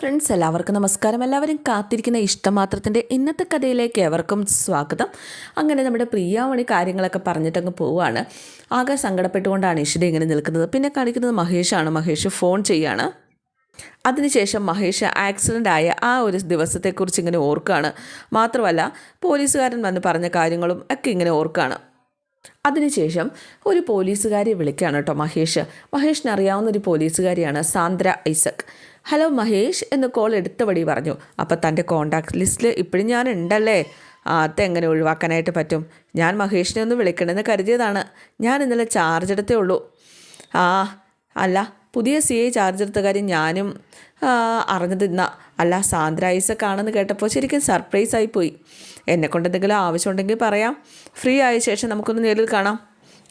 Friends എല്ലാവർക്കും നമസ്കാരം. എല്ലാവരും കാത്തിരിക്കുന്ന ഇഷ്ടമാത്രത്തിന്റെ ഇന്നത്തെ കഥയിലേക്ക് എവർക്കും സ്വാഗതം. അങ്ങനെ നമ്മുടെ പ്രിയാമണി കാര്യങ്ങളൊക്കെ പറഞ്ഞിട്ടങ്ങ് പോവുകയാണ് ആകെ സങ്കടപ്പെട്ടുകൊണ്ടാണ് ഇഷിത ഇങ്ങനെ നിൽക്കുന്നത്. പിന്നെ കാണിക്കുന്നത് മഹേഷാണ്. മഹേഷ് ഫോൺ ചെയ്യാണ്. അതിനുശേഷം മഹേഷ് ആക്സിഡന്റ് ആയ ആ ഒരു ദിവസത്തെക്കുറിച്ച് ഇങ്ങനെ ഓർക്കുകയാണ് മാത്രമല്ല പോലീസുകാരൻ വന്ന് പറഞ്ഞ കാര്യങ്ങളും ഒക്കെ ഇങ്ങനെ ഓർക്കുകയാണ് അതിനുശേഷം ഒരു പോലീസുകാരിയെ വിളിക്കുകയാണ് കേട്ടോ മഹേഷ്. മഹേഷിന് അറിയാവുന്ന ഒരു പോലീസുകാരിയാണ് സാന്ദ്ര ഐസക്. ഹലോ മഹേഷ് എന്ന് കോൾ എടുത്തപടി പറഞ്ഞു. അപ്പോൾ തന്റെ കോണ്ടാക്ട് ലിസ്റ്റിൽ ഇപ്പോഴും ഞാൻ ഉണ്ടല്ലേ? അതെങ്ങനെ ഒഴിവാക്കാനായിട്ട് പറ്റും? ഞാൻ മഹേഷിനെ ഒന്ന് വിളിക്കണമെന്ന് കരുതിയതാണ്. ഞാൻ ഇന്നലെ ചാർജ് എടുത്തേ ഉള്ളൂ. ആ അല്ല പുതിയ സി ഐ ചാർജ് എടുത്ത കാര്യം ഞാനും അറിഞ്ഞതിന്ന അറിഞ്ഞത് അല്ല സാന്ദ്ര ഐസക് ആണെന്ന് കേട്ടപ്പോൾ ശരിക്കും സർപ്രൈസ് ആയിപ്പോയി എന്നെക്കൊണ്ട് എന്തെങ്കിലും ആവശ്യമുണ്ടെങ്കിൽ പറയാം. ഫ്രീ ആയ ശേഷം നമുക്കൊന്ന് നേരിൽ കാണാം.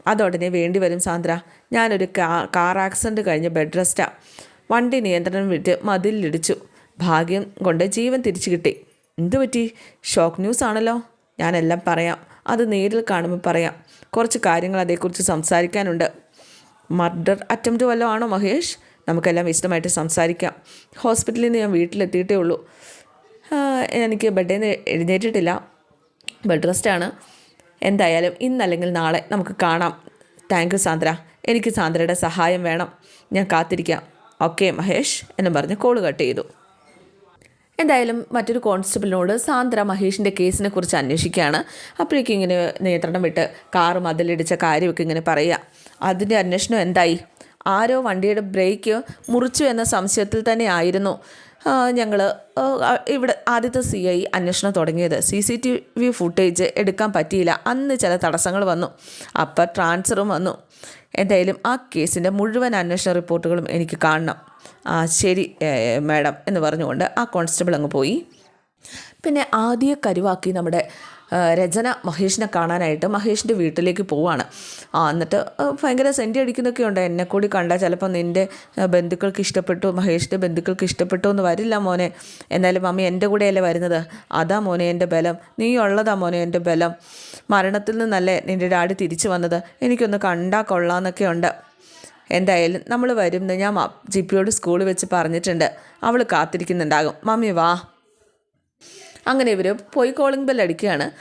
അതോടനെ വേണ്ടി വരും സാന്ദ്ര. ഞാനൊരു കാ കാർ ആക്സിഡന്റ് കഴിഞ്ഞ് ബെഡ് റെസ്റ്റാണ് വണ്ടി നിയന്ത്രണം വിട്ട് മതിലിടിച്ചു ഭാഗ്യം കൊണ്ട് ജീവൻ തിരിച്ചു കിട്ടി. എന്തു പറ്റി? ഷോക്ക് ന്യൂസ് ആണല്ലോ. ഞാനെല്ലാം പറയാം. അത് നേരിൽ കാണുമ്പോൾ പറയാം. കുറച്ച് കാര്യങ്ങൾ അതേക്കുറിച്ച് സംസാരിക്കാനുണ്ട്. മർഡർ അറ്റംപ്റ്റ് വല്ലതും ആണോ മഹേഷ്? നമുക്കെല്ലാം വിശദമായിട്ട് സംസാരിക്കാം. ഹോസ്പിറ്റലിൽ നിന്ന് ഞാൻ വീട്ടിലെത്തിയിട്ടേ ഉള്ളൂ. എനിക്ക് ബെഡിൽ എഴുന്നേറ്റിട്ടില്ല. ബെഡ് റെസ്റ്റാണ് എന്തായാലും ഇന്നല്ലെങ്കിൽ നാളെ നമുക്ക് കാണാം. Thank you Sandra. എനിക്ക് സാന്ദ്രയുടെ സഹായം വേണം. ഞാൻ കാത്തിരിക്കാം. ഓക്കെ മഹേഷ് എന്നും പറഞ്ഞ് കോൾ കട്ട് ചെയ്തു. എന്തായാലും മറ്റൊരു കോൺസ്റ്റബിളിനോട് സാന്ദ്ര മഹേഷിന്റെ കേസിനെ കുറിച്ച് അന്വേഷിക്കുകയാണ്. അപ്പോഴേക്കും ഇങ്ങനെ നിയന്ത്രണം വിട്ട് കാറ് മതിലിടിച്ച കാര്യമൊക്കെ ഇങ്ങനെ പറയുക. അതിന്റെ അന്വേഷണം എന്തായി? ആരോ വണ്ടിയുടെ ബ്രേക്ക് മുറിച്ചു എന്ന സംശയത്തിൽ തന്നെ ആയിരുന്നു. ഞങ്ങൾ ഇവിടെ ആദ്യത്തെ സി ഐ അന്വേഷണം തുടങ്ങിയത്. C C T V footage എടുക്കാൻ പറ്റിയില്ല. അന്ന് ചില തടസ്സങ്ങൾ വന്നു. അപ്പം ട്രാൻസ്ഫറും വന്നു. എന്തായാലും ആ കേസിന്റെ മുഴുവൻ അന്വേഷണ റിപ്പോർട്ടുകളും എനിക്ക് കാണണം. ആ ശരി മാഡം എന്ന് പറഞ്ഞുകൊണ്ട് ആ കോൺസ്റ്റബിൾ അങ്ങ് പോയി. പിന്നെ ആദ്യ കരുവാക്കി നമ്മുടെ രചന മഹേഷിനെ കാണാനായിട്ട് മഹേഷിന്റെ വീട്ടിലേക്ക് പോവാണ്. എന്നിട്ട് ഭയങ്കര സെന്റി അടിക്കുന്നൊക്കെ ഉണ്ട്. എന്നെ കൂടി കണ്ടാൽ ചിലപ്പോൾ നിന്റെ ബന്ധുക്കൾക്ക് ഇഷ്ടപ്പെട്ടു മഹേഷിന്റെ ബന്ധുക്കൾക്ക് ഇഷ്ടപ്പെട്ടു എന്ന് വരില്ല മോനെ. എന്നാലും മമ്മി എന്റെ കൂടെയല്ലേ വരുന്നത്? അതാ മോനെ എന്റെ ബലം. നീ ഉള്ളതാ മോനെ എന്റെ ബലം. മരണത്തിൽ നിന്നല്ലേ നിന്റെ ഡാഡി തിരിച്ചു വന്നത്? എനിക്കൊന്ന് കണ്ടാൽ കൊള്ളാമെന്നൊക്കെ ഉണ്ട്. എന്തായാലും നമ്മൾ വരും എന്ന് ഞാൻ ജിപ്പിയോട് സ്കൂളിൽ വെച്ച് പറഞ്ഞിട്ടുണ്ട്. അവൾ കാത്തിരിക്കുന്നുണ്ടാകും. മമ്മി വാ. അങ്ങനെ ഇവർ പോയി കോളിംഗ് ബെൽ അടിക്കുകയാണ്.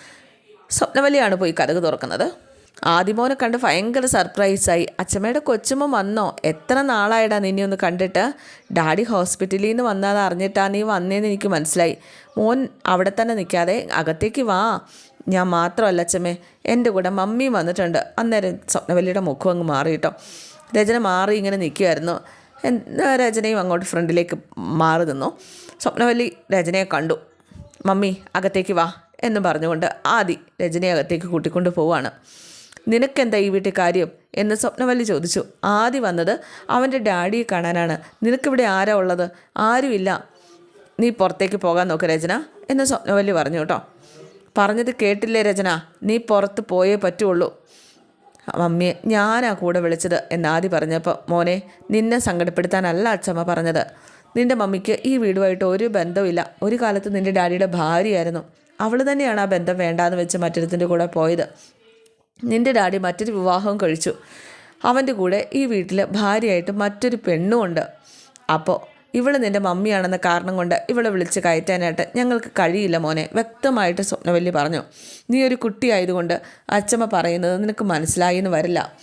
സ്വപ്നവലിയാണ് പോയി കഥക് തുറക്കുന്നത്. ആദിമോനെ കണ്ട് ഭയങ്കര സർപ്രൈസായി അച്ഛമ്മയുടെ കൊച്ചുമ്മ വന്നോ? എത്ര നാളായിടാ നിന്നെ ഒന്ന് കണ്ടിട്ട്? ഡാഡി ഹോസ്പിറ്റലിൽ നിന്ന് വന്നാന്ന് അറിഞ്ഞിട്ടാ നീ വന്നേന്ന് എനിക്ക് മനസ്സിലായി. മോൻ അവിടെ തന്നെ നിൽക്കാതെ അകത്തേക്ക് വാ. ഞാൻ മാത്രമല്ല അച്ഛമ്മേ എന്റെ കൂടെ മമ്മിയും വന്നിട്ടുണ്ട്. അന്നേരം സ്വപ്നവല്ലിയുടെ മുഖം അങ്ങ് മാറി കേട്ടോ. രചന മാറി ഇങ്ങനെ നിൽക്കുമായിരുന്നു രചനയും അങ്ങോട്ട് ഫ്രണ്ടിലേക്ക് മാറി നിന്നു. സ്വപ്നവല്ലി രചനയെ കണ്ടു. മമ്മി അകത്തേക്ക് വാ എന്ന് പറഞ്ഞുകൊണ്ട് ആദി രജനിയെ അകത്തേക്ക് കൂട്ടിക്കൊണ്ട് പോവാണ്. നിനക്കെന്താ ഈ വീട്ടിൽ കാര്യം? എന്ന് സ്വപ്നവല്ലി ചോദിച്ചു. ആദി വന്നത് അവന്റെ ഡാഡിയെ കാണാനാണ്. നിനക്കിവിടെ ആരാ ഉള്ളത്? ആരുമില്ല. നീ പുറത്തേക്ക് പോകാൻ നോക്ക് രചന എന്ന് സ്വപ്നവല്ലി പറഞ്ഞു കേട്ടോ. പറഞ്ഞത് കേട്ടില്ലേ രചന? നീ പുറത്ത് പോയേ പറ്റുള്ളൂ. മമ്മിയെ ഞാനാ കൂടെ വിളിച്ചത് എന്നാദി പറഞ്ഞപ്പോൾ മോനെ നിന്നെ സങ്കടപ്പെടുത്താനല്ല അച്ഛമ്മ പറഞ്ഞത്. നിന്റെ മമ്മിക്ക് ഈ വീടുമായിട്ട് ഒരു ബന്ധമില്ല ഒരു കാലത്ത് നിന്റെ ഡാഡിയുടെ ഭാര്യയായിരുന്നു. അവൾ തന്നെയാണ് ആ ബന്ധം വേണ്ടാന്ന് വെച്ച് മറ്റൊരുത്തിന്റെ കൂടെ പോയത്. നിന്റെ ഡാഡി മറ്റൊരു വിവാഹം കഴിച്ചു. അവന്റെ കൂടെ ഈ വീട്ടിൽ ഭാര്യയായിട്ട് മറ്റൊരു പെണ്ണുമുണ്ട്. അപ്പോൾ ഇവൾ നിന്റെ മമ്മിയാണെന്ന കാരണം കൊണ്ട് ഇവളെ വിളിച്ച് കയറ്റാനായിട്ട് ഞങ്ങൾക്ക് കഴിയില്ല മോനെ വ്യക്തമായിട്ട് സ്വപ്നവല്ലി പറഞ്ഞു. നീ ഒരു കുട്ടിയായതുകൊണ്ട് അച്ചമ്മ പറയുന്നത് നിനക്ക് മനസ്സിലായി എന്ന് വരില്ല.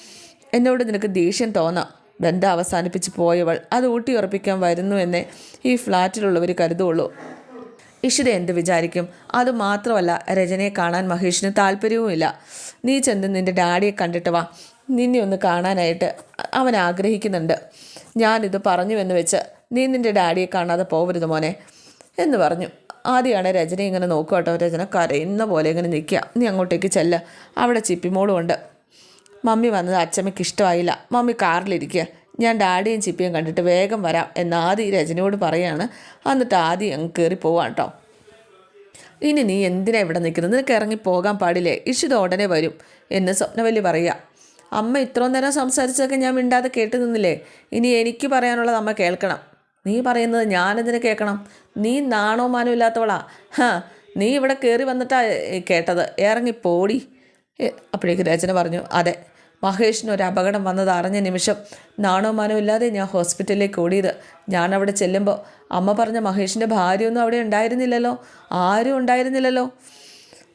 എന്നോട് നിനക്ക് ദേഷ്യം തോന്നാം. ബന്ധം അവസാനിപ്പിച്ച് പോയവൾ അത് ഊട്ടിയുറപ്പിക്കാൻ വരുന്നു എന്നേ ഈ ഫ്ലാറ്റിലുള്ളവർ കരുതുള്ളൂ. ഇഷിത എന്ത് വിചാരിക്കും? അതുമാത്രമല്ല രചനയെ കാണാൻ മഹേഷിന് താല്പര്യവുമില്ല. നീ ചെന്ന് നിന്റെ ഡാഡിയെ കണ്ടിട്ട് വാ. നിന്നെ ഒന്ന് കാണാനായിട്ട് അവൻ ആഗ്രഹിക്കുന്നുണ്ട്. ഞാനിത് പറഞ്ഞു എന്ന് വെച്ച് നീ നിന്റെ ഡാഡിയെ കാണാതെ പോകരുത് മോനെ എന്ന് പറഞ്ഞു. ആദ്യമാണ് രചന ഇങ്ങനെ നോക്കുക കേട്ടോ രചന കരയുന്ന പോലെ ഇങ്ങനെ നിൽക്കുക. നീ അങ്ങോട്ടേക്ക് ചെല്ല. അവിടെ ചിപ്പിമോളും ഉണ്ട്. മമ്മി വന്നത് അച്ഛമ്മയ്ക്ക് ഇഷ്ടമായില്ല. മമ്മി കാറിലിരിക്കുക. ഞാൻ ഡാഡിയും ചിപ്പിയും കണ്ടിട്ട് വേഗം വരാം എന്ന് ആദി രജനിയോട് പറയാണ്. എന്നിട്ട് ആദി അങ്ങ് കയറി പോവാം കേട്ടോ ഇനി നീ എന്തിനാ ഇവിടെ നിൽക്കുന്നത്? നിനക്ക് ഇറങ്ങി പോകാൻ പാടില്ലേ? ഇഷിത ഉടനെ വരും എന്ന് സ്വപ്നവല്ലി പറയുക അമ്മ ഇത്രയും നേരം സംസാരിച്ചതൊക്കെ ഞാൻ മിണ്ടാതെ കേട്ട് നിന്നില്ലേ? ഇനി എനിക്ക് പറയാനുള്ളത് അമ്മ കേൾക്കണം. നീ പറയുന്നത് ഞാനെന്തിനു കേൾക്കണം? നീ നാണോ മാനോ ഇല്ലാത്തവളാ. ഹാ നീ ഇവിടെ കയറി വന്നിട്ടാ കേട്ടത്. ഇറങ്ങി പോടി. അപ്പോഴേക്ക് രചന പറഞ്ഞു അതെ മഹേഷിന് ഒരു അപകടം വന്നത് അറിഞ്ഞ നിമിഷം നാണോ മാനോ ഇല്ലാതെ ഞാൻ ഹോസ്പിറ്റലിലേക്ക് ഓടിയത്. ഞാൻ അവിടെ ചെല്ലുമ്പോൾ അമ്മ പറഞ്ഞ മഹേഷിന്റെ ഭാര്യയൊന്നും അവിടെ ഉണ്ടായിരുന്നില്ലല്ലോ. ആരും ഉണ്ടായിരുന്നില്ലല്ലോ.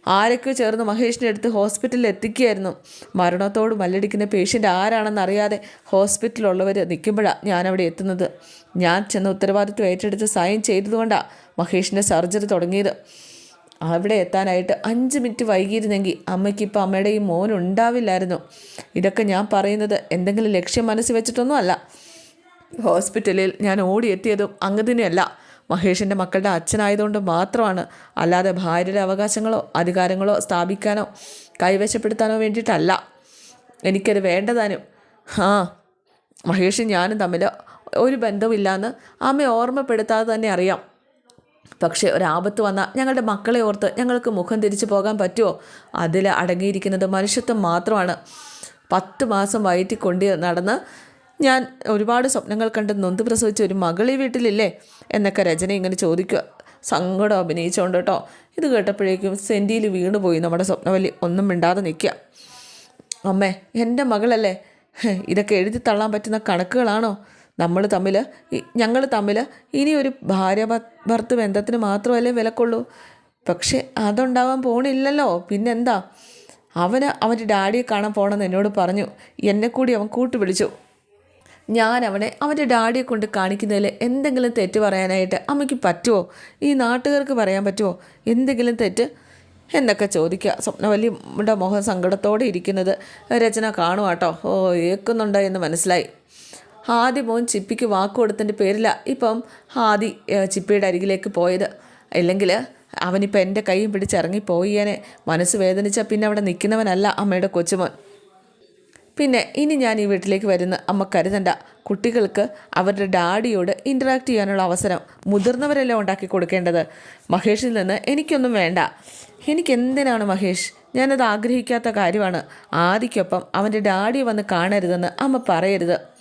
ആരൊക്കെ ചേർന്ന് മഹേഷിനെ എടുത്ത് ഹോസ്പിറ്റലിൽ എത്തിക്കുകയായിരുന്നു. മരണത്തോട് മല്ലടിക്കുന്ന പേഷ്യന്റ് ആരാണെന്ന് അറിയാതെ ഹോസ്പിറ്റലിലുള്ളവർ നിൽക്കുമ്പോഴാണ് ഞാനവിടെ എത്തുന്നത്. ഞാൻ ചെന്ന ഉത്തരവാദിത്വം ഏറ്റെടുത്ത് സൈൻ ചെയ്തതുകൊണ്ടാണ് മഹേഷിന്റെ സർജറി തുടങ്ങിയത്. അവിടെ എത്താനായിട്ട് അഞ്ച് മിനിറ്റ് വൈകിയിരുന്നെങ്കിൽ അമ്മയ്ക്ക് ഇപ്പോൾ അമ്മയുടെ ഈ മോൻ ഉണ്ടാവില്ലായിരുന്നു. ഇതൊക്കെ ഞാൻ പറയുന്നത് എന്തെങ്കിലും ലക്ഷ്യം മനസ്സിൽ വെച്ചിട്ടൊന്നും അല്ല. ഹോസ്പിറ്റലിൽ ഞാൻ ഓടിയെത്തിയതും അങ്ങതിനെയല്ല മഹേഷിന്റെ മക്കളുടെ അച്ഛനായതുകൊണ്ട് മാത്രമാണ്. അല്ലാതെ ഭാര്യയുടെ അവകാശങ്ങളോ അധികാരങ്ങളോ സ്ഥാപിക്കാനോ കൈവശപ്പെടുത്താനോ വേണ്ടിയിട്ടല്ല. എനിക്കത് വേണ്ടതാനും. ആ മഹേഷും ഞാനും തമ്മിൽ ഒരു ബന്ധമില്ലാന്ന് അമ്മ ഓർമ്മപ്പെടുത്താതെ തന്നെ അറിയാം. പക്ഷേ ഒരാപത്ത് വന്നാൽ ഞങ്ങളുടെ മക്കളെ ഓർത്ത് ഞങ്ങൾക്ക് മുഖം തിരിച്ചു പോകാൻ പറ്റുമോ? അതിൽ അടങ്ങിയിരിക്കുന്നത് മനുഷ്യത്വം മാത്രമാണ്. പത്ത് മാസം വയറ്റി കൊണ്ട് നടന്ന് ഞാൻ ഒരുപാട് സ്വപ്നങ്ങൾ കണ്ട് നൊന്ത് പ്രസവിച്ച ഒരു മകൾ ഈ വീട്ടിലില്ലേ? എന്നൊക്കെ രചന ഇങ്ങനെ ചോദിക്കുക. സങ്കടം അഭിനയിച്ചുകൊണ്ട് കേട്ടോ. ഇത് കേട്ടപ്പോഴേക്കും സെന്റിയിൽ വീണുപോയി. നമ്മുടെ സ്വപ്നവല്ലി ഒന്നും മിണ്ടാതെ നിൽക്കുക. അമ്മേ എന്റെ മകളല്ലേ? ഇതൊക്കെ എഴുതി തള്ളാൻ പറ്റുന്ന കണക്കുകളാണോ? നമ്മൾ തമ്മിൽ ഞങ്ങൾ തമ്മിൽ ഇനി ഒരു ഭാര്യ ഭർത്ത് ബന്ധത്തിന് മാത്രമല്ലേ വിലക്കുള്ളൂ. പക്ഷേ അതുണ്ടാവാൻ പോണില്ലല്ലോ. പിന്നെന്താ? അവന് അവന്റെ ഡാഡിയെ കാണാൻ പോകണമെന്ന് എന്നോട് പറഞ്ഞു. എന്നെ കൂടി അവൻ കൂട്ടു വിളിച്ചു. ഞാൻ അവനെ അവന്റെ ഡാഡിയെ കൊണ്ട് കാണിക്കുന്നതിൽ എന്തെങ്കിലും തെറ്റ് പറയാനായിട്ട് അമ്മയ്ക്ക് പറ്റുമോ ഈ നാട്ടുകാർക്ക് പറയാൻ പറ്റുമോ എന്തെങ്കിലും തെറ്റ്? എന്നൊക്കെ ചോദിക്കുക. സ്വപ്നവല്ലിയുടെ മുഖം സങ്കടത്തോടെ ഇരിക്കുന്നത്. രചന കാണുവാട്ടോ. ഓ ഏക്കുന്നുണ്ടോ എന്ന് മനസ്സിലായി. ആദ്യ മോൻ ചിപ്പിക്ക് വാക്ക് കൊടുത്തതിന്റെ പേരില ഇപ്പം ആദി ചിപ്പിയുടെ അരികിലേക്ക് പോയത്. അല്ലെങ്കിൽ അവനിപ്പോൾ എന്റെ കൈയും പിടിച്ചിറങ്ങി പോയിയാനെ മനസ്സ് വേദനിച്ചാൽ പിന്നെ അവിടെ നിൽക്കുന്നവനല്ല അമ്മയുടെ കൊച്ചുമോൻ. പിന്നെ ഇനി ഞാൻ ഈ വീട്ടിലേക്ക് വരുന്ന അമ്മ കരുതണ്ട. കുട്ടികൾക്ക് അവരുടെ ഡാഡിയോട് ഇന്ററാക്ട് ചെയ്യാനുള്ള അവസരം മുതിർന്നവരെല്ലാം ഉണ്ടാക്കി കൊടുക്കേണ്ടത്. മഹേഷിൽ നിന്ന് എനിക്കൊന്നും വേണ്ട. എനിക്കെന്തിനാണ് മഹേഷ്? ഞാനത് ആഗ്രഹിക്കാത്ത കാര്യമാണ്. ആദിക്കൊപ്പം അവന്റെ ഡാഡി വന്ന് കാണരുതെന്ന് അമ്മ പറയരുത്.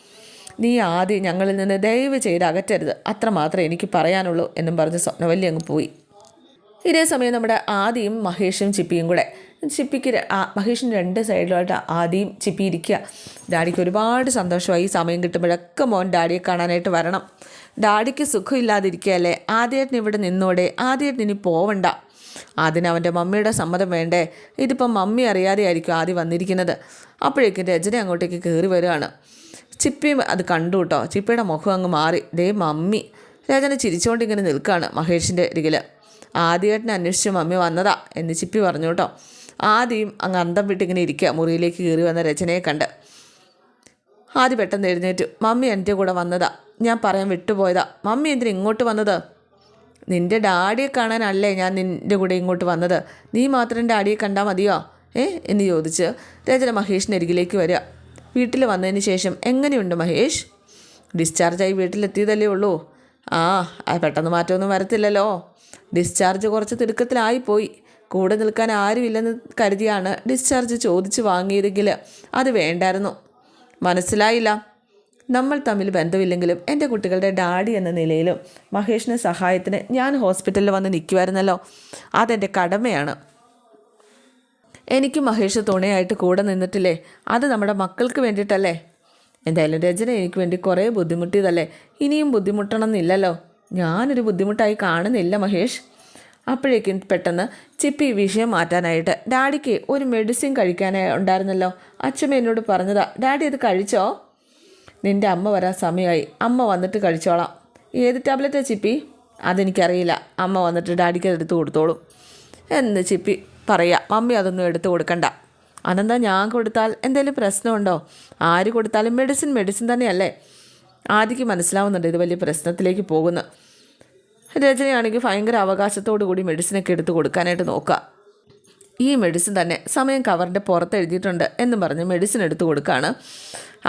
നീ ആദ്യം ഞങ്ങളിൽ നിന്ന് ദയവ് ചെയ്ത് അകറ്റരുത്. അത്രമാത്രമേ എനിക്ക് പറയാനുള്ളൂ എന്നും പറഞ്ഞ് സ്വപ്നവല്ലി അങ്ങ് പോയി. ഇതേ സമയം നമ്മുടെ ആദിയും മഹേഷും ചിപ്പിയും കൂടെ. ചിപ്പിക്ക് മഹേഷിന്റെ രണ്ട് സൈഡിലായിട്ട് ആദിയും ചിപ്പി ഇരിക്കുക. ഡാഡിക്ക് ഒരുപാട് സന്തോഷമായി. സമയം കിട്ടുമ്പോഴൊക്കെ മോൻ ഡാഡിയെ കാണാനായിട്ട് വരണം. ഡാഡിക്ക് സുഖമില്ലാതിരിക്കുകയല്ലേ? ആദ്യമായിട്ട് ഇവിടെ നിന്നോടെ. ആദ്യമായിട്ട് ഇനി പോവണ്ട. അതിന് അവന്റെ മമ്മിയുടെ സമ്മതം വേണ്ടേ? ഇതിപ്പം മമ്മി അറിയാതെ ആയിരിക്കും ആദ്യം വന്നിരിക്കുന്നത്. അപ്പോഴേക്കും രചന അങ്ങോട്ടേക്ക് കയറി വരികയാണ് ചിപ്പിയും അത് കണ്ടു കേട്ടോ. ചിപ്പിയുടെ മുഖം അങ്ങ് മാറി. ദേ മമ്മി. രചന ചിരിച്ചുകൊണ്ട് ഇങ്ങനെ നിൽക്കുകയാണ് മഹേഷിന്റെ അരികിൽ ആദ്യമായിട്ടിനെ അന്വേഷിച്ച് മമ്മി വന്നതാ എന്ന് ചിപ്പി പറഞ്ഞു കേട്ടോ. ആദ്യം അങ്ങ് അന്തം വിട്ടിങ്ങനെ ഇരിക്കുക മുറിയിലേക്ക് കയറി വന്ന രചനയെ കണ്ട്. ആദ്യം പെട്ടെന്ന് എഴുന്നേറ്റ്. മമ്മി എന്റെ കൂടെ വന്നതാ. ഞാൻ പറയാൻ വിട്ടുപോയതാ. മമ്മി എന്തിനാ ഇങ്ങോട്ട് വന്നത്? നിന്റെ ഡാഡിയെ കാണാനല്ലേ ഞാൻ നിന്റെ കൂടെ ഇങ്ങോട്ട് വന്നത്. നീ മാത്രം ഡാഡിയെ കണ്ടാൽ മതിയോ? ഏ? എന്ന് ചോദിച്ച് രചന മഹേഷിന്റെ അരികിലേക്ക് വരിക. വീട്ടിൽ വന്നതിന് ശേഷം എങ്ങനെയുണ്ട് മഹേഷ്? ഡിസ്ചാർജായി വീട്ടിലെത്തിയതല്ലേ ഉള്ളൂ. ആ പെട്ടെന്ന് മാറ്റമൊന്നും വരത്തില്ലല്ലോ. ഡിസ്ചാർജ് കുറച്ച് തിടുക്കത്തിലായിപ്പോയി. കൂടെ നിൽക്കാൻ ആരുമില്ലെന്ന് കരുതിയാണ് ഡിസ്ചാർജ് ചോദിച്ച് വാങ്ങിയതെങ്കിൽ അത് വേണ്ടായിരുന്നു. മനസ്സിലായില്ല. നമ്മൾ തമ്മിൽ ബന്ധമില്ലെങ്കിലും എന്റെ കുട്ടികളുടെ ഡാഡി എന്ന നിലയിലും മഹേഷിന് സഹായത്തിന് ഞാൻ ഹോസ്പിറ്റലിൽ വന്ന് നിൽക്കുമായിരുന്നല്ലോ അതെന്റെ കടമയാണ്. എനിക്ക് മഹേഷ് തുണയായിട്ട് കൂടെ നിന്നിട്ടില്ലേ? അത് നമ്മുടെ മക്കൾക്ക് വേണ്ടിയിട്ടല്ലേ? എന്തായാലും രചന എനിക്ക് വേണ്ടി കുറേ ബുദ്ധിമുട്ടിയതല്ലേ? ഇനിയും ബുദ്ധിമുട്ടണം എന്നില്ലല്ലോ ഞാനൊരു ബുദ്ധിമുട്ടായി കാണുന്നില്ല മഹേഷ്. അപ്പോഴേക്കും പെട്ടെന്ന് ചിപ്പി വിഷയം മാറ്റാനായിട്ട് ഡാഡിക്ക് ഒരു മെഡിസിൻ കഴിക്കാനായി ഉണ്ടായിരുന്നല്ലോ. അച്ഛമ്മ എന്നോട് പറഞ്ഞതാ ഡാഡി അത് കഴിച്ചോ? നിന്റെ അമ്മ വരാൻ സമയമായി അമ്മ വന്നിട്ട് കഴിച്ചോളാം. ഏത് ടാബ്ലറ്റാ ചിപ്പി? അതെനിക്കറിയില്ല. അമ്മ വന്നിട്ട് ഡാഡിക്ക് അത് എടുത്ത് കൊടുത്തോളും. എന്ന് ചിപ്പി പറയാം മമ്മി അതൊന്നും എടുത്ത് കൊടുക്കണ്ട. അതെന്താ ഞാൻ കൊടുത്താൽ എന്തെങ്കിലും പ്രശ്നമുണ്ടോ? ആര് കൊടുത്താലും മെഡിസിൻ മെഡിസിൻ തന്നെയല്ലേ? ആദ്യക്ക് മനസ്സിലാവുന്നുണ്ട് ഇത് വലിയ പ്രശ്നത്തിലേക്ക് പോകുന്നു. രചനയാണെങ്കിൽ ഭയങ്കര അവകാശത്തോടു കൂടി മെഡിസിനൊക്കെ എടുത്ത് കൊടുക്കാനായിട്ട് നോക്കുക. ഈ മെഡിസിൻ തന്നെ സമയം കവറിന്റെ പുറത്ത് എഴുതിയിട്ടുണ്ട് എന്ന് പറഞ്ഞ് മെഡിസിൻ എടുത്ത് കൊടുക്കുകയാണ്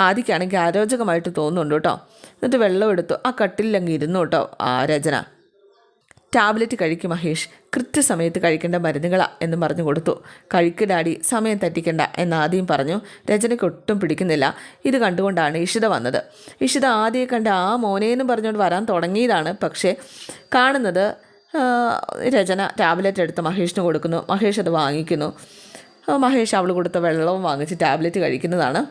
ആദ്യക്കാണെങ്കിൽ അരോചകമായിട്ട് തോന്നുന്നുണ്ട് കേട്ടോ. എന്നിട്ട് വെള്ളം എടുത്തു. ആ കട്ടിലങ്ങ് ഇരുന്നു കേട്ടോ ആ രചന. ടാബ്ലറ്റ് കഴിക്കും മഹേഷ്. കൃത്യസമയത്ത് കഴിക്കേണ്ട മരുന്നുകളാ എന്നും പറഞ്ഞു കൊടുത്തു. കഴിക്ക് ഡാഡി സമയം തെറ്റിക്കണ്ട എന്ന് ആദ്യം പറഞ്ഞു. രചനയ്ക്ക് ഒട്ടും പിടിക്കുന്നില്ല. ഇത് കണ്ടുകൊണ്ടാണ് ഇഷിത വന്നത്. ഇഷിത ആദ്യം കണ്ട ആ മോനേന്നും പറഞ്ഞുകൊണ്ട് വരാൻ തുടങ്ങിയതാണ്. പക്ഷേ കാണുന്നത് രചന ടാബ്ലറ്റ് എടുത്ത് മഹേഷിന് കൊടുക്കുന്നു. മഹേഷ് അത് വാങ്ങിക്കുന്നു. മഹേഷ് അവൾ കൊടുത്ത വെള്ളവും വാങ്ങിച്ച് ടാബ്ലറ്റ് കഴിക്കുന്നതാണ്.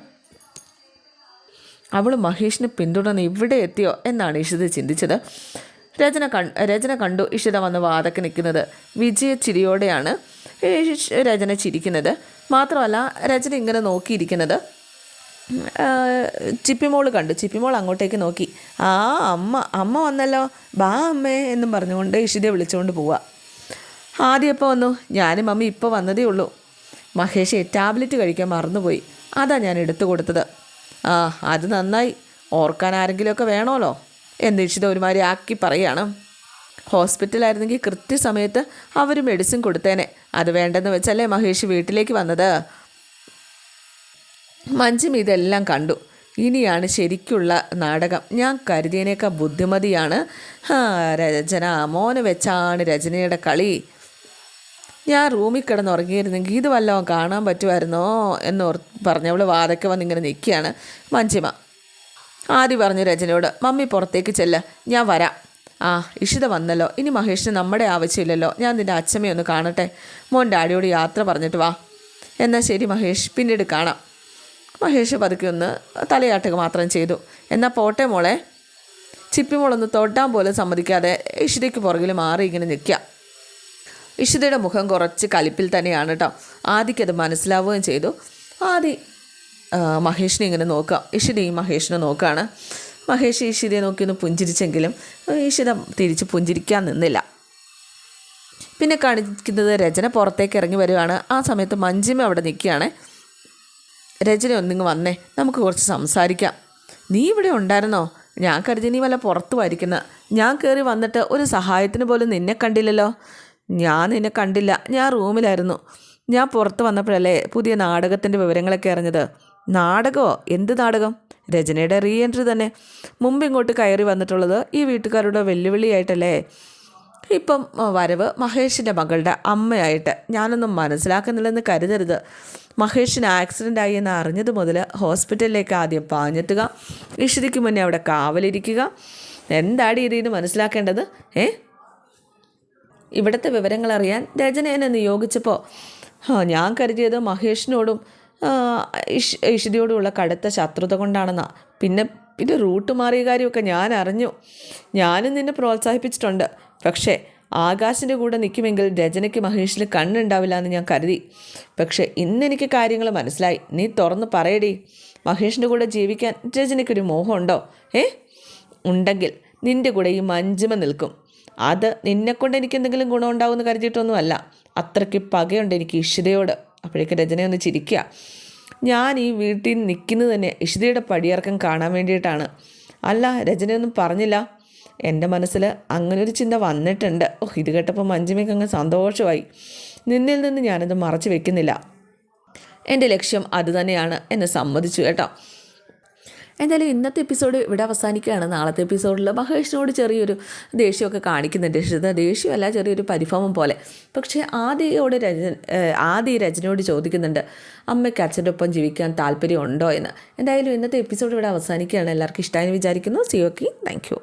അവൾ മഹേഷിനെ പിന്തുടർന്ന് ഇവിടെ എത്തിയോ എന്നാണ് ഇഷിത ചിന്തിച്ചത്. രചന രചന കണ്ടു. ഇഷിത വന്ന് വാതക്ക് നിൽക്കുന്നത്. വിജയ ചിരിയോടെയാണ്. രചന ചിരിക്കുന്നത്. മാത്രമല്ല രചന ഇങ്ങനെ നോക്കിയിരിക്കുന്നത്. ചിപ്പിമോൾ കണ്ടു. ചിപ്പിമോൾ അങ്ങോട്ടേക്ക് നോക്കി. ആ അമ്മ അമ്മ വന്നല്ലോ. ബാ അമ്മേ എന്നും പറഞ്ഞുകൊണ്ട് ഇഷിതയെ വിളിച്ചുകൊണ്ട് പോവുക ആദ്യം എപ്പോൾ വന്നു? ഞാനും മമ്മി ഇപ്പോൾ വന്നതേ ഉള്ളൂ. മഹേഷ് ടാബ്ലറ്റ് കഴിക്കാൻ മറന്നുപോയി. അതാ ഞാൻ എടുത്തു കൊടുത്തത്. ആ അത് നന്നായി. ഓർക്കാൻ ആരെങ്കിലുമൊക്കെ വേണമല്ലോ എന്ന് ഇഷിത ഒരുമാതിരി ആക്കി പറയാണ് ഹോസ്പിറ്റലായിരുന്നെങ്കിൽ കൃത്യസമയത്ത് അവർ മെഡിസിൻ കൊടുത്തേനെ. അത് വേണ്ടെന്ന് വെച്ചല്ലേ മഹേഷ് വീട്ടിലേക്ക് വന്നത്? മഞ്ജും ഇതെല്ലാം കണ്ടു. ഇനിയാണ് ശരിക്കുള്ള നാടകം. ഞാൻ കരുതിയതിനേക്കാൾ ബുദ്ധിമതിയാണ്. രചന. മോന് വെച്ചാണ് രചനയുടെ കളി. ഞാൻ റൂമിൽ കിടന്ന് ഉറങ്ങിയിരുന്നെങ്കിൽ ഇത് വല്ലതും കാണാൻ പറ്റുമായിരുന്നോ എന്ന് പറഞ്ഞവൾ പറഞ്ഞവൾ വാതൊക്കെ വന്ന് ഇങ്ങനെ നിൽക്കുകയാണ് മഞ്ജിമ. ആദ്യം പറഞ്ഞു രജനോട് മമ്മി പുറത്തേക്ക് ചെല്ല ഞാൻ വരാം. ആ ഇഷിത വന്നല്ലോ. ഇനി മഹേഷിന് നമ്മുടെ ആവശ്യമില്ലല്ലോ. ഞാൻ നിന്റെ അച്ഛമ്മയെ ഒന്ന് കാണട്ടെ. മോൻ ഡാഡിയോട് യാത്ര പറഞ്ഞിട്ട് വാ. എന്നാൽ ശരി മഹേഷ് പിന്നീട് കാണാം. മഹേഷ് പതുക്കെ ഒന്ന് തലയാട്ടുക മാത്രം ചെയ്തു. എന്നാൽ പോട്ടെ മോളെ. ചിപ്പിമോളൊന്ന് തൊട്ടാൻ പോലും സമ്മതിക്കാതെ ഇഷിതയ്ക്ക് പുറകിൽ മാറി ഇങ്ങനെ നിൽക്കുക ഇഷിതയുടെ മുഖം കുറച്ച് കലിപ്പിൽ തന്നെയാണ് കേട്ടോ ആദിക്കത് മനസ്സിലാവുകയും ചെയ്തു. ആദി മഹേഷിനെ ഇങ്ങനെ നോക്കുക. ഇഷിതയും മഹേഷിനെ നോക്കുകയാണ്. മഹേഷ് ഈശ്വരിയെ നോക്കി ഒന്ന് പുഞ്ചിരിച്ചെങ്കിലും ഈശ്വര തിരിച്ച് പുഞ്ചിരിക്കാൻ നിന്നില്ല. പിന്നെ കാണിക്കുന്നത് രചന പുറത്തേക്ക് ഇറങ്ങി വരികയാണ്. ആ സമയത്ത് മഞ്ജിമ അവിടെ നിൽക്കുകയാണ്. രചന ഒന്നിങ്ങ് വന്നേ. നമുക്ക് കുറച്ച് സംസാരിക്കാം. നീ ഇവിടെ ഉണ്ടായിരുന്നോ? ഞാൻ കരുതി നീ വല്ല പുറത്തു വായിരിക്കുന്ന ഞാൻ കയറി വന്നിട്ട് ഒരു സഹായത്തിന് പോലും നിന്നെ കണ്ടില്ലല്ലോ. ഞാൻ നിന്നെ കണ്ടില്ല. ഞാൻ റൂമിലായിരുന്നു. ഞാൻ പുറത്ത് വന്നപ്പോഴല്ലേ പുതിയ നാടകത്തിന്റെ വിവരങ്ങളൊക്കെ അറിഞ്ഞത്. നാടകമോ? എന്ത് നാടകം? രചനയുടെ റീ എൻട്രി തന്നെ. മുമ്പ് ഇങ്ങോട്ട് കയറി വന്നിട്ടുള്ളത് ഈ വീട്ടുകാരുടെ വെല്ലുവിളിയായിട്ടല്ലേ? ഇപ്പം വരവ് മഹേഷിന്റെ മകളുടെ അമ്മയായിട്ട്. ഞാനൊന്നും മനസ്സിലാക്കുന്നില്ലെന്ന് കരുതരുത്. മഹേഷിന് ആക്സിഡന്റ് ആയി എന്ന് അറിഞ്ഞത് മുതൽ ഹോസ്പിറ്റലിലേക്ക് ആദ്യം പാഞ്ഞെത്തുക. ഇഷിതിക്ക് മുന്നേ അവിടെ കാവലിരിക്കുക. എന്താടി ഇതിന് മനസ്സിലാക്കേണ്ടത്? ഏ? ഇവിടുത്തെ വിവരങ്ങൾ അറിയാൻ രചന നിയോഗിച്ചപ്പോൾ ഞാൻ കരുതിയത് മഹേഷിനോടും ഇഷ് ഇഷിതയോടുള്ള കടുത്ത ശത്രുത കൊണ്ടാണെന്നാ. പിന്നെ പിന്നെ റൂട്ട് മാറിയ കാര്യമൊക്കെ ഞാൻ അറിഞ്ഞു. ഞാനും നിന്നെ പ്രോത്സാഹിപ്പിച്ചിട്ടുണ്ട്. പക്ഷേ ആകാശിന്റെ കൂടെ നിൽക്കുമെങ്കിൽ രചനയ്ക്ക് മഹേഷിൽ കണ്ണുണ്ടാവില്ല എന്ന് ഞാൻ കരുതി. പക്ഷേ ഇന്നെനിക്ക് കാര്യങ്ങൾ മനസ്സിലായി. നീ തുറന്ന് പറയടി. മഹേഷിന്റെ കൂടെ ജീവിക്കാൻ രചനയ്ക്കൊരു മോഹമുണ്ടോ? ഏ? ഉണ്ടെങ്കിൽ നിന്റെ കൂടെ ഈ മഞ്ചിമ നിൽക്കും. അത് നിന്നെക്കൊണ്ട് എനിക്ക് എന്തെങ്കിലും ഗുണമുണ്ടാവുമെന്ന് കരുതിയിട്ടൊന്നുമല്ല. അത്രയ്ക്ക് പകയുണ്ട് എനിക്ക് ഇഷിതയോട് അപ്പോഴേക്ക് രചന ഒന്ന് ചിരിക്കുക. ഞാൻ ഈ വീട്ടിൽ നിൽക്കുന്നത് തന്നെ ഇഷിതയുടെ പടിയിറക്കം കാണാൻ വേണ്ടിയിട്ടാണ്. അല്ല രചനയൊന്നും പറഞ്ഞില്ല. എന്റെ മനസ്സിൽ അങ്ങനെ ഒരു ചിന്ത വന്നിട്ടുണ്ട്. ഓഹ് ഇത് കേട്ടപ്പോൾ മഞ്ജുമയ്ക്ക് അങ്ങ് സന്തോഷമായി. നിന്നിൽ നിന്ന് ഞാനത് മറച്ചു വെക്കുന്നില്ല. എന്റെ ലക്ഷ്യം അതുതന്നെയാണ് എന്നെ സമ്മതിച്ചു കേട്ടോ. എന്തായാലും ഇന്നത്തെ എപ്പിസോഡ് ഇവിടെ അവസാനിക്കുകയാണ്. നാളത്തെ എപ്പിസോഡിൽ മഹേഷിനോട് ചെറിയൊരു ദേഷ്യമൊക്കെ കാണിക്കുന്നുണ്ട്. രക്ഷിത ദേഷ്യമല്ല ചെറിയൊരു പരിഭവം പോലെ. പക്ഷേ ആദ്യയോട് രജൻ ആദ്യ രചനയോട് ചോദിക്കുന്നുണ്ട് അമ്മയ്ക്ക് അച്ഛന്റെ ഒപ്പം ജീവിക്കാൻ താല്പര്യമുണ്ടോ? എന്ന്. എന്തായാലും ഇന്നത്തെ എപ്പിസോഡ് ഇവിടെ അവസാനിക്കുകയാണ്. എല്ലാവർക്കും ഇഷ്ടമായി വിചാരിക്കുന്നു. സിയോക്കി താങ്ക് യു